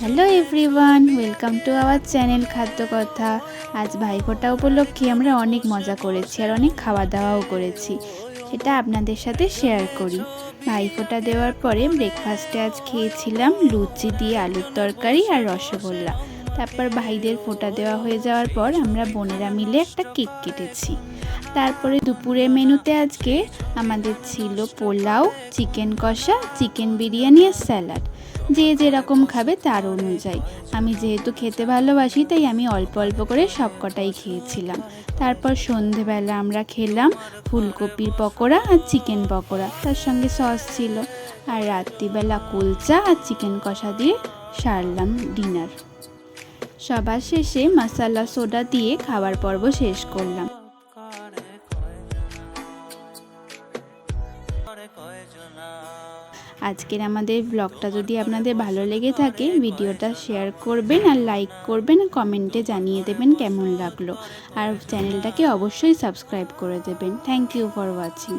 Hello everyone welcome to our channel Khadya Katha আজ ভাইফোঁটা উপলক্ষে আমরা অনেক মজা করেছি আর অনেক খাওয়া দাওয়াও করেছি। সেটা আপনাদের সাথে শেয়ার করি। ভাইফোঁটা দেওয়ার পরে ব্রেকফাস্টে আজ খেয়েছিলাম লুচি দিয়ে আলুর তরকারি আর রসগোল্লা। তারপর ভাইদের ফোঁটা দেওয়া হয়ে যাওয়ার পর আমরা বোনেরা মিলে একটা কেক কেটেছি। তারপরে দুপুরের মেনুতে আজকে আমাদের ছিল পোলাও, চিকেন কষা, চিকেন বিরিয়ানি আর স্যালাড। যে যেরকম খাবে তার অনুযায়ী। আমি যেহেতু খেতে ভালোবাসি, তাই আমি অল্প অল্প করে সব কটাই খেয়েছিলাম। তারপর সন্ধেবেলা আমরা খেলাম ফুলকপির পকোড়া আর চিকেন পকোড়া। তার সঙ্গে সস ছিল। আর রাত্রিবেলা কুলচা আর চিকেন কষা দিয়ে সারলাম ডিনার। সবার শেষে মশালা সোডা দিয়ে খাবার পর্ব শেষ করলাম। আজকের আমাদের ব্লগটা যদি আপনাদের ভালো লেগে থাকে, ভিডিওটা শেয়ার করবেন আর লাইক করবেন, কমেন্টে জানিয়ে দেবেন কেমন লাগল। আর চ্যানেলটাকে অবশ্যই সাবস্ক্রাইব করে দেবেন। Thank you for watching